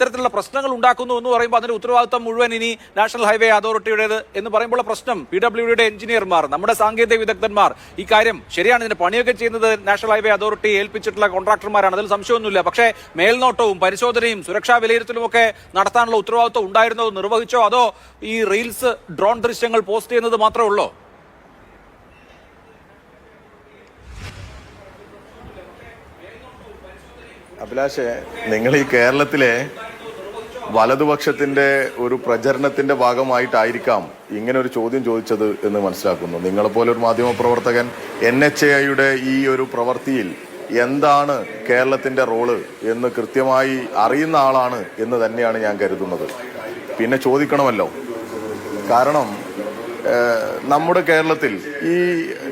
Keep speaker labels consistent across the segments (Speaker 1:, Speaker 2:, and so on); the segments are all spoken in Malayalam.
Speaker 1: ഇത്തരത്തിലുള്ള പ്രശ്നങ്ങൾ ഉണ്ടാക്കുന്നു എന്ന് പറയുമ്പോൾ അതിന്റെ ഉത്തരവാദിത്തം മുഴുവൻ ഇനി നാഷണൽ ഹൈവേ അതോറിറ്റിയുടേത് എന്ന് പറയുമ്പോൾ പ്രശ്നം പി ഡബ്ല്യുഡിയുടെ എഞ്ചിനീയർമാർ നമ്മുടെ സാങ്കേതിക വിദഗ്ധന്മാർ. ഈ കാര്യം ശരിയാണ് ഇതിന്റെ പണിയൊക്കെ ചെയ്യുന്നത് നാഷണൽ ഹൈവേ അതോറിറ്റി ഏൽപ്പിച്ചിട്ടുള്ള കോൺട്രാക്ടർമാരാണ്. അതിൽ സംശയമൊന്നുമില്ല. പക്ഷേ മേൽനോട്ടവും പരിശോധനയും സുരക്ഷാ വിലയിരുത്തലും ഒക്കെ നടത്താനുള്ള ഉത്തരവാദിത്വം ഉണ്ടായിരുന്നോ നിർവഹിച്ചോ അതോ ഈ റീൽസ് ഡ്രോൺ ദൃശ്യങ്ങൾ പോസ്റ്റ് ചെയ്യുന്നത് മാത്രമേ ഉള്ളൂ?
Speaker 2: അഭിലാഷെ നിങ്ങൾ ഈ കേരളത്തിലെ വലതുപക്ഷത്തിന്റെ ഒരു പ്രചരണത്തിന്റെ ഭാഗമായിട്ടായിരിക്കാം ഇങ്ങനെ ഒരു ചോദ്യം ചോദിച്ചത് എന്ന് മനസ്സിലാക്കുന്നു. നിങ്ങളെപ്പോലെ ഒരു മാധ്യമ പ്രവർത്തകൻ എൻ എച്ച് എയുടെ ഈ ഒരു പ്രവൃത്തിയിൽ എന്താണ് കേരളത്തിന്റെ റോൾ എന്ന് കൃത്യമായി അറിയുന്ന ആളാണ് എന്ന് തന്നെയാണ് ഞാൻ കരുതുന്നത്. പിന്നെ ചോദിക്കണമല്ലോ. കാരണം നമ്മുടെ കേരളത്തിൽ ഈ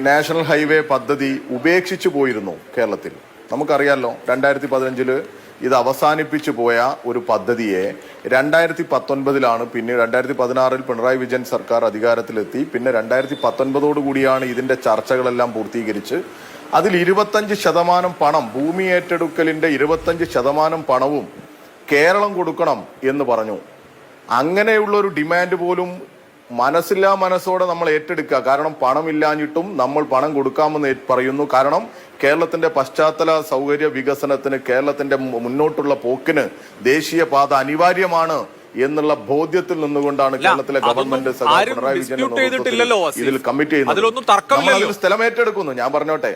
Speaker 2: നാഷണൽ ഹൈവേ പദ്ധതി ഉപേക്ഷിച്ചു പോയിരുന്നു കേരളത്തിൽ. നമുക്കറിയാലോ രണ്ടായിരത്തി പതിനഞ്ചിൽ ഇത് അവസാനിപ്പിച്ചു പോയ ഒരു പദ്ധതിയെ രണ്ടായിരത്തി പത്തൊൻപതിലാണ് പിന്നെ രണ്ടായിരത്തി പതിനാറിൽ പിണറായി വിജയൻ സർക്കാർ അധികാരത്തിലെത്തി. പിന്നെ രണ്ടായിരത്തി പത്തൊൻപതോടു കൂടിയാണ് ഇതിന്റെ ചർച്ചകളെല്ലാം പൂർത്തീകരിച്ച്. അതിൽ ഇരുപത്തഞ്ച് ശതമാനം പണം ഭൂമി ഏറ്റെടുക്കലിന്റെ ഇരുപത്തഞ്ച് ശതമാനം പണവും കേരളം കൊടുക്കണം എന്ന് പറഞ്ഞു. അങ്ങനെയുള്ള ഒരു ഡിമാൻഡ് പോലും മനസ്സില്ലാ മനസ്സോടെ നമ്മൾ ഏറ്റെടുക്കുക. കാരണം പണമില്ലാഞ്ഞിട്ടും നമ്മൾ പണം കൊടുക്കാമെന്ന് പറയുന്നു. കാരണം കേരളത്തിന്റെ പശ്ചാത്തല സൗകര്യ വികസനത്തിന് കേരളത്തിന്റെ മുന്നോട്ടുള്ള പോക്കിന് ദേശീയപാത അനിവാര്യമാണ് എന്നുള്ള ബോധ്യത്തിൽ നിന്നുകൊണ്ടാണ് കേരളത്തിലെ ഗവൺമെന്റ് പിണറായി
Speaker 1: വിജയൻ
Speaker 2: ഇതിൽ കമ്മിറ്റ് ചെയ്യുന്നത്. സ്ഥലം ഏറ്റെടുക്കുന്നു. ഞാൻ പറഞ്ഞോട്ടെ.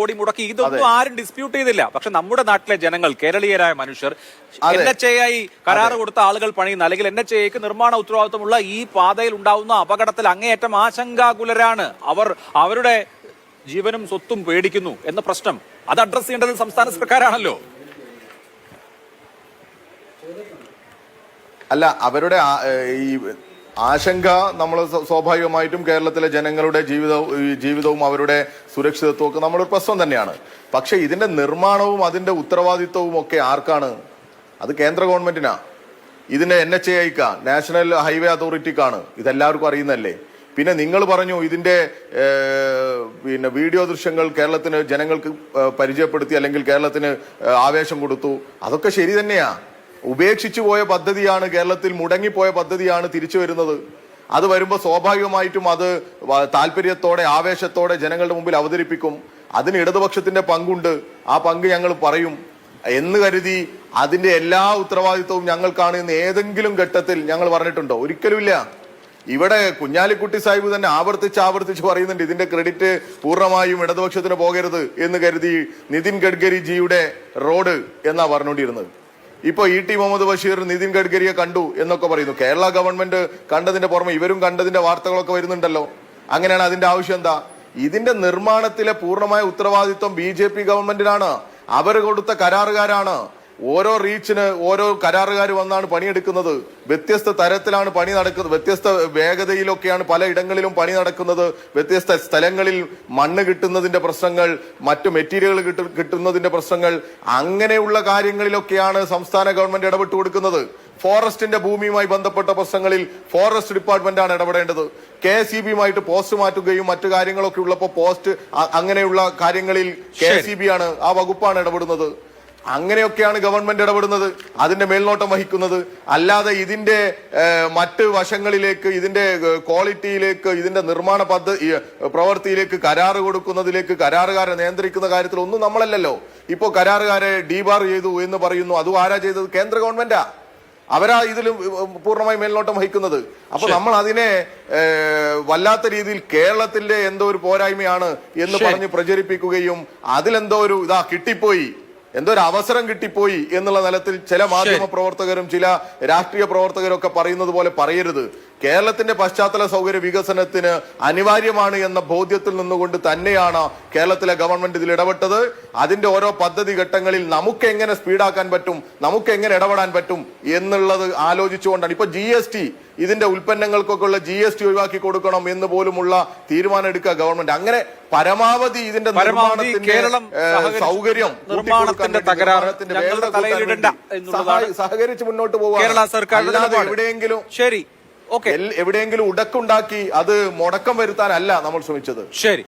Speaker 1: കോടി മുടക്കി. ഇതൊന്നും ആരും ഡിസ്പ്യൂട്ട് ചെയ്തില്ല. പക്ഷെ നമ്മുടെ നാട്ടിലെ ജനങ്ങൾ കേരളീയരായ മനുഷ്യർ. എൻ എച്ച് കരാറ് കൊടുത്ത ആളുകൾ പണിയുന്ന അല്ലെങ്കിൽ എൻ എച്ച് ഐക്ക് നിർമ്മാണ ഉത്തരവാദിത്വമുള്ള ഈ പാതയിൽ ഉണ്ടാവുന്ന അപകടത്തിൽ അങ്ങേയറ്റം ആശങ്കാകുലരാണ്. അവർ അവരുടെ ജീവനും സ്വത്തും പേടിക്കുന്നു എന്ന പ്രശ്നം അത് അഡ്രസ് ചെയ്യേണ്ടത് സംസ്ഥാന സർക്കാരാണല്ലോ.
Speaker 2: അല്ല അവരുടെ ഈ ആശങ്ക നമ്മൾ സ്വാഭാവികമായിട്ടും കേരളത്തിലെ ജനങ്ങളുടെ ജീവിത ജീവിതവും അവരുടെ സുരക്ഷിതത്വവും ഒക്കെ നമ്മളൊരു പ്രശ്നം തന്നെയാണ്. പക്ഷെ ഇതിന്റെ നിർമ്മാണവും അതിന്റെ ഉത്തരവാദിത്വവും ഒക്കെ ആർക്കാണ്? അത് കേന്ദ്ര ഗവൺമെന്റിനാ. ഇതിന്റെ എൻ എച്ച് ഐക്കാ നാഷണൽ ഹൈവേ അതോറിറ്റിക്കാണ് ഇതെല്ലാവർക്കും അറിയുന്നല്ലേ പിന്നെ നിങ്ങൾ പറഞ്ഞു ഇതിന്റെ പിന്നെ വീഡിയോ ദൃശ്യങ്ങൾ കേരളത്തിന് ജനങ്ങൾക്ക് പരിചയപ്പെടുത്തി അല്ലെങ്കിൽ കേരളത്തിന് ആവേശം കൊടുത്തു. അതൊക്കെ ശരി തന്നെയാ. ഉപേക്ഷിച്ചു പോയ പദ്ധതിയാണ് കേരളത്തിൽ മുടങ്ങിപ്പോയ പദ്ധതിയാണ് തിരിച്ചു വരുന്നത്. അത് വരുമ്പോൾ സ്വാഭാവികമായിട്ടും അത് താല്പര്യത്തോടെ ആവേശത്തോടെ ജനങ്ങളുടെ മുമ്പിൽ അവതരിപ്പിക്കും. അതിന് ഇടതുപക്ഷത്തിന്റെ പങ്കുണ്ട്. ആ പങ്ക് ഞങ്ങൾ പറയും. എന്ന് കരുതി അതിന്റെ എല്ലാ ഉത്തരവാദിത്വവും ഞങ്ങൾക്കാണ് എന്ന് ഏതെങ്കിലും ഘട്ടത്തിൽ ഞങ്ങൾ പറഞ്ഞിട്ടുണ്ടോ? ഒരിക്കലുമില്ല. ഇവിടെ കുഞ്ഞാലിക്കുട്ടി സാഹിബ് തന്നെ ആവർത്തിച്ച് ആവർത്തിച്ച് പറയുന്നുണ്ട് ഇതിന്റെ ക്രെഡിറ്റ് പൂർണമായും ഇടതുപക്ഷത്തിന് പോകരുത് എന്ന് കരുതി നിതിൻ ഗഡ്കരി ജിയുടെ റോഡ് എന്നാ പറഞ്ഞുകൊണ്ടിരുന്നത്. ഇപ്പൊ ഇ ടി മുഹമ്മദ് ബഷീർ നിതിൻ ഗഡ്കരിയെ കണ്ടു എന്നൊക്കെ പറയുന്നു. കേരള ഗവൺമെന്റ് കണ്ടതിന്റെ പുറമെ ഇവരും കണ്ടതിന്റെ വാർത്തകളൊക്കെ വരുന്നുണ്ടല്ലോ. അങ്ങനെയാണ് അതിന്റെ ആവശ്യം എന്താ? ഇതിന്റെ നിർമ്മാണത്തിലെ പൂർണമായ ഉത്തരവാദിത്വം ബി ജെ പി ഗവൺമെന്റിനാണ്. അവർ കൊടുത്ത കരാറുകാരാണ്. ഓരോ റീച്ചിന് ഓരോ കരാറുകാർ വന്നാണ് പണിയെടുക്കുന്നത്. വ്യത്യസ്ത തരത്തിലാണ് പണി നടക്കുന്നത് വ്യത്യസ്ത വേഗതയിലൊക്കെയാണ് പല ഇടങ്ങളിലും പണി നടക്കുന്നത്. വ്യത്യസ്ത സ്ഥലങ്ങളിൽ മണ്ണ് കിട്ടുന്നതിന്റെ പ്രശ്നങ്ങൾ മറ്റു മെറ്റീരിയൽ കിട്ടു കിട്ടുന്നതിന്റെ പ്രശ്നങ്ങൾ. അങ്ങനെയുള്ള കാര്യങ്ങളിലൊക്കെയാണ് സംസ്ഥാന ഗവൺമെന്റ് ഇടപെട്ട് കൊടുക്കുന്നത്. ഫോറസ്റ്റിന്റെ ഭൂമിയുമായി ബന്ധപ്പെട്ട പ്രശ്നങ്ങളിൽ ഫോറസ്റ്റ് ഡിപ്പാർട്ട്മെന്റ് ആണ് ഇടപെടേണ്ടത്. കെ എസ് ഇ ബിയുമായിട്ട് പോസ്റ്റ് മാറ്റുകയും മറ്റു കാര്യങ്ങളൊക്കെ ഉള്ളപ്പോൾ പോസ്റ്റ് അങ്ങനെയുള്ള കാര്യങ്ങളിൽ കെ എസ് ഇ ബി ആണ് ആ വകുപ്പാണ് ഇടപെടുന്നത്. അങ്ങനെയൊക്കെയാണ് ഗവൺമെന്റ് ഇടപെടുന്നത് അതിന്റെ മേൽനോട്ടം വഹിക്കുന്നത്. അല്ലാതെ ഇതിന്റെ മറ്റ് വശങ്ങളിലേക്ക് ഇതിന്റെ ക്വാളിറ്റിയിലേക്ക് ഇതിന്റെ നിർമ്മാണ പദ്ധതി പ്രവൃത്തിയിലേക്ക് കരാറ് കൊടുക്കുന്നതിലേക്ക് കരാറുകാരെ നിയന്ത്രിക്കുന്ന കാര്യത്തിൽ ഒന്നും നമ്മളല്ലല്ലോ. ഇപ്പോ കരാറുകാരെ ഡീബാർ ചെയ്തു എന്ന് പറയുന്നു. അതും ആരാ ചെയ്തത്? കേന്ദ്ര ഗവൺമെന്റാ. അവരാ ഇതിലും പൂർണമായി മേൽനോട്ടം വഹിക്കുന്നത്. അപ്പൊ നമ്മൾ അതിനെ വല്ലാത്ത രീതിയിൽ കേരളത്തിന്റെ എന്തോ ഒരു പോരായ്മയാണ് എന്ന്. പറഞ്ഞ് പ്രചരിപ്പിക്കുകയും അതിലെന്തോ ഒരു ഇതാ കിട്ടിപ്പോയി. എന്തോ ഒരു അവസരം കിട്ടിപ്പോയി എന്നുള്ള തലത്തിൽ ചില മാധ്യമ പ്രവർത്തകരും ചില രാഷ്ട്രീയ പ്രവർത്തകരും ഒക്കെ പറയുന്നത് പോലെ പറയരുത്. കേരളത്തിന്റെ പശ്ചാത്തല സൗകര്യ വികസനത്തിന് അനിവാര്യമാണ് എന്ന ബോധ്യത്തിൽ നിന്നുകൊണ്ട് തന്നെയാണ് കേരളത്തിലെ ഗവൺമെന്റ് ഇതിൽ ഇടപെട്ടത്. അതിന്റെ ഓരോ പദ്ധതി ഘട്ടങ്ങളിൽ നമുക്ക് എങ്ങനെ സ്പീഡാക്കാൻ പറ്റും നമുക്ക് എങ്ങനെ ഇടപെടാൻ പറ്റും എന്നുള്ളത് ആലോചിച്ചുകൊണ്ടാണ്. ഇപ്പൊ ജി എസ് ടി ഇതിന്റെ ഉൽപ്പന്നങ്ങൾക്കൊക്കെ ഉള്ള ജി എസ് ടി ഒഴിവാക്കി കൊടുക്കണം എന്ന് പോലുമുള്ള തീരുമാനം എടുക്കുക ഗവൺമെന്റ്. അങ്ങനെ പരമാവധി ഇതിന്റെ
Speaker 1: കേരളം
Speaker 2: സൗകര്യം
Speaker 1: നിർമ്മാണത്തിന്റെ തകരാറ്
Speaker 2: സഹകരിച്ച് മുന്നോട്ട് പോവുക.
Speaker 1: കേരള സർക്കാർ
Speaker 2: എവിടെയെങ്കിലും
Speaker 1: ശരി. ഓക്കെ.
Speaker 2: എവിടെയെങ്കിലും ഉടക്കുണ്ടാക്കി അത് മുടക്കം വരുത്താനല്ല നമ്മൾ ശ്രമിച്ചത്.
Speaker 1: ശരി.